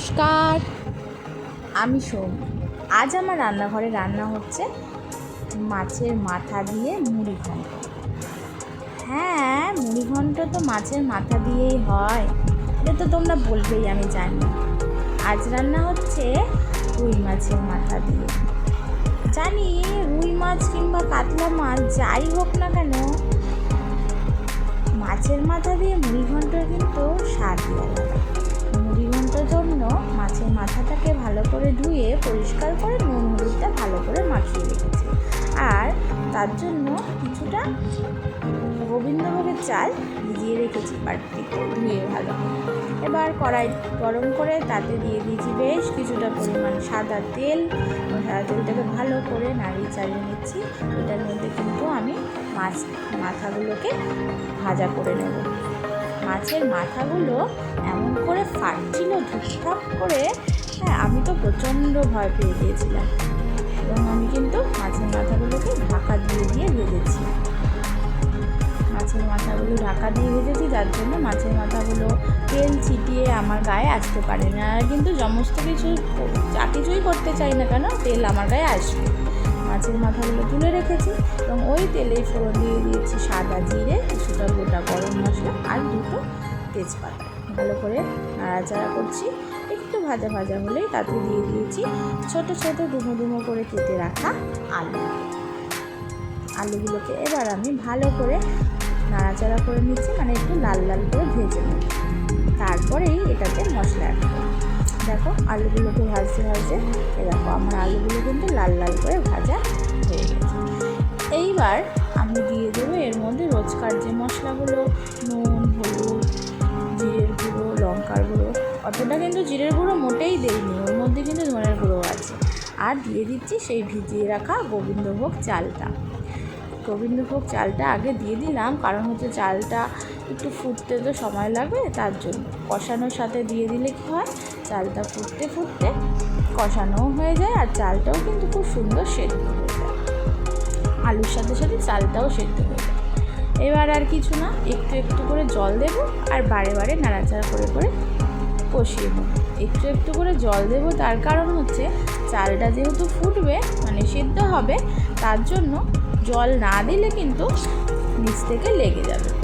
নমস্কার। আমি সোম। আজ আমার রান্নাঘরে রান্না হচ্ছে মাছের মাথা দিয়ে মুড়ি ঘন্ট। হ্যাঁ মুড়ি ঘন্ট তো মাছের মাথা দিয়েই হয়। এটা তো তোমরা বলবেই, আমি জানি। আজ রান্না হচ্ছে রুই মাছের মাথা দিয়ে। জানি, রুই মাছ কিংবা কাতলা মাছ যাই হোক না কেন, মাছের মাথা দিয়ে মুড়ি ঘন্টর মাছের মাথাটাকে ভালো করে ধুয়ে পরিষ্কার করে নুন, হলুদটা ভালো করে মাখিয়ে রেখেছি। আর তার জন্য কিছুটা গোবিন্দভোগের চাল ভিজিয়ে রেখেছি বাটিতে ধুয়ে ভালো। এবার কড়াই গরম করে তাতে দিয়ে দিয়েছি বেশ কিছুটা পরিমাণ সাদা তেল। সাদা তেলটাকে ভালো করে নাড়িয়ে চালিয়ে নিচ্ছি। এটার মধ্যে কিন্তু আমি মাছ, মাথাগুলোকে ভাজা করে নেব। মাছের মাথাগুলো এমন করে ফাটছিল ধুপধাপ করে হ্যাঁ আমি তো প্রচণ্ড ভয় পেয়ে গিয়েছিলাম। এবং আমি কিন্তু মাছের মাথাগুলোকে ঢাকা দিয়ে দিয়ে ভেজেছি। মাছের মাথাগুলো ঢাকা দিয়ে ভেজেছি, যার জন্য মাছের মাথাগুলো তেল ছিটিয়ে আমার গায়ে আসতে পারে না। কিন্তু সমস্ত কিছু যা কিছুই করতে চাই না কেন, তেল আমার গায়ে আসবে। মাছের মাথাগুলো তুলে রেখেছি এবং ওই তেলে ফোড়ন দিয়ে দিয়েছি সাদা জিরে, কিছুটা গোটা গরম মশলা আর দুটো তেজপাতা। ভালো করে নাড়াচাড়া করছি। একটু ভাজা ভাজা হলেই তাতে দিয়ে দিয়েছি ছোট ছোট ডুমো ডুমো করে কেটে রাখা আলু। আলুগুলোকে এবার আমি ভালো করে নাড়াচাড়া করে নিচ্ছি মানে একটু লাল লাল করে ভেজে নিই তারপরেই এটাতে মশলা দেখো আলুগুলোকে ভাজতে ভাজতে, এ দেখো আমার আলুগুলো কিন্তু লাল লাল করে ভাজা হয়ে গেছে। এইবার আমি দিয়ে দেবো এর মধ্যে রোজকার যে মশলাগুলো, নুন, হলুদ অতটা কিন্তু জিরের গুঁড়ো মোটেই দেইনি, ওর মধ্যে কিন্তু ধনের গুঁড়ো আছে। আর দিয়ে দিচ্ছি সেই ভিজিয়ে রাখা গোবিন্দভোগ চালটা। গোবিন্দভোগ চালটা আগে দিয়ে দিলাম, কারণ হচ্ছে চালটা একটু ফুটতে তো সময় লাগবে, তার জন্য। কষানোর সাথে দিয়ে দিলে কী হয়, চালটা ফুটতে ফুটতে কষানোও হয়ে যায়, আর চালটাও কিন্তু খুব সুন্দর সেদ্ধ হয়ে যায়। আলুর সাথে সাথে চালটাও সেদ্ধ হয়ে যায়। এবার আর কিছু না, একটু একটু করে জল দেব, আর বারে বারে নাড়াচাড়া করে করে কষিয়ে দিই একটু একটু করে জল দেব, তার কারণ হচ্ছে চালটা যেহেতু ফুটবে মানে সিদ্ধ হবে, তার জন্য জল না দিলে কিন্তু নিচ থেকে লেগে যাবে।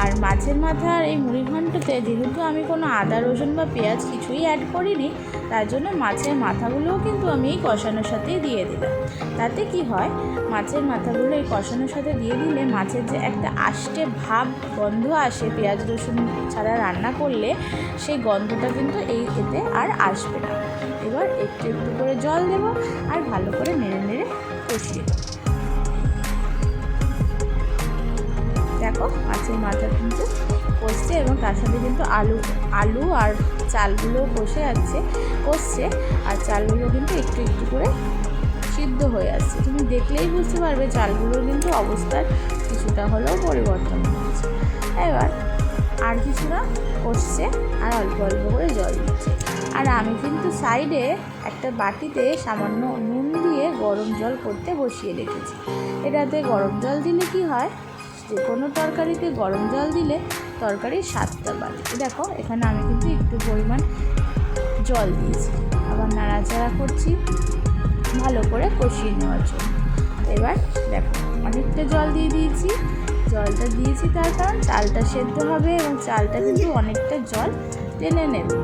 আর মাছের মাথা আর এই মুড়ি ঘন্টতে যেহেতু আমি কোনো আদা, রসুন বা পেঁয়াজ কিছুই অ্যাড করিনি, তার জন্য মাছের মাথাগুলোও কিন্তু আমি এই কষানোর সাথেই দিয়ে দিলাম। তাতে কি হয়? মাছের মাথাগুলো এই কষানোর সাথে দিয়ে দিলে মাছের যে একটা আষ্টে ভাব, গন্ধ আসে পেঁয়াজ, রসুন ছাড়া রান্না করলে, সেই গন্ধটা কিন্তু এই খেতে আর আসবে না। এবার একটু একটু করে জল দেবো আর ভালো করে নেড়ে নেড়ে কষিয়ে দেবো দেখো মাছের মাথা কিন্তু কষছে এবং তার সাথে কিন্তু আলু আলু আর চালগুলো কষে যাচ্ছে কষছে। আর চালগুলো কিন্তু একটু একটু করে সিদ্ধ হয়ে আসছে। তুমি দেখলেই বুঝতে পারবে চালগুলোর কিন্তু অবস্থার কিছুটা হলেও পরিবর্তন হচ্ছে এবার আর কিছু না, কষছে আর অল্প অল্প করে জল দিচ্ছে। আর আমি কিন্তু সাইডে একটা বাটিতে সামান্য নুন দিয়ে গরম জল করতে বসিয়ে রেখেছি। এটাতে গরম জল দিলে কি হয়? যে কোনো তরকারিতে গরম জল দিলে তরকারির স্বাদটা বাড়ে। দেখো, এখানে আমি কিন্তু একটু পরিমাণ জল দিয়েছি। আবার নাড়াচাড়া করছি ভালো করে কষিয়ে নেওয়ার জন্য। এবার দেখো, অনেকটা জল দিয়ে দিয়েছি। জলটা দিয়েছি তার কারণ চালটা সেদ্ধ হবে এবং চালটা কিন্তু অনেকটা জল টেনে নেবে।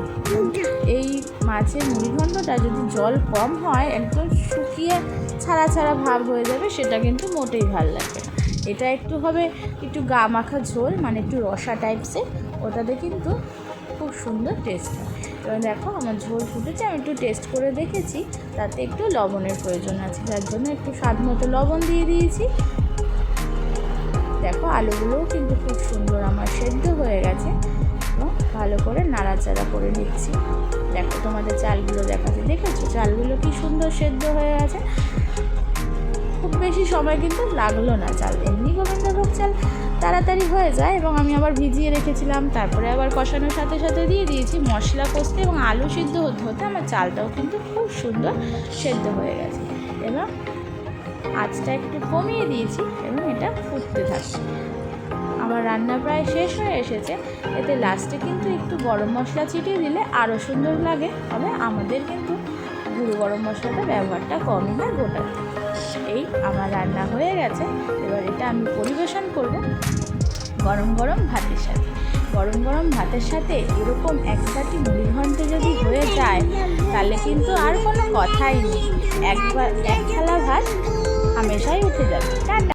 এই মাছের মুড়িঘণ্টটা যদি জল কম হয়, একদম শুকিয়ে ছাড়া ছাড়া ভাব হয়ে যাবে, সেটা কিন্তু মোটেই ভালো লাগবে না। এটা একটু হবে একটু গা মাখা ঝোল মানে একটু রসা টাইপসের ওটাতে কিন্তু খুব সুন্দর টেস্ট হয়। দেখো আমার ঝোল ফুটেছে, আমি একটু টেস্ট করে দেখেছি। তাতে একটু লবণের প্রয়োজন আছে, যার জন্য একটু স্বাদ মতো লবণ দিয়ে দিয়েছি। দেখো আলুগুলোও কিন্তু খুব সুন্দর আমার সেদ্ধ হয়ে গেছে। এবং ভালো করে নাড়াচাড়া করে নিচ্ছি। দেখো তোমাদের চালগুলো দেখাচ্ছে দেখেছ? চালগুলো কি সুন্দর সেদ্ধ হয়ে গেছে খুব বেশি সময় কিন্তু লাগল না চাল। এমনি গোবিন্দভোগ চাল তাড়াতাড়ি হয়ে যায় এবং আমি আবার ভিজিয়ে রেখেছিলাম। তারপরে আবার কষানোর সাথে সাথে দিয়ে দিয়েছি মশলা কষতে এবং আলু সিদ্ধ হতে হতে আমার চালটাও কিন্তু খুব সুন্দর সেদ্ধ হয়ে গেছে। এবং আঁচটা একটু কমিয়ে দিয়েছি এবং এটা ফুটতে থাকছে। আমার রান্না প্রায় শেষ হয়ে এসেছে। এতে লাস্টে কিন্তু একটু গরম মশলা ছিটিয়ে দিলে আরও সুন্দর লাগে। তবে আমাদের কিন্তু গুঁড়ো গরম মশলাটা ব্যবহারটা কমই হয় গোটাতে এই আমার রান্না হয়ে গেছে। এবার এটা আমি পরিবেশন করব গরম গরম ভাতের সাথে। গরম গরম ভাতের সাথে এরকম এক চাটি দুই ঘন্ট যদি হয়ে যায়, তাহলে কিন্তু আর কোনো কথাই নেই। একবার এক খেলা ভাত হামেশাই উঠে যাবে। টাটা।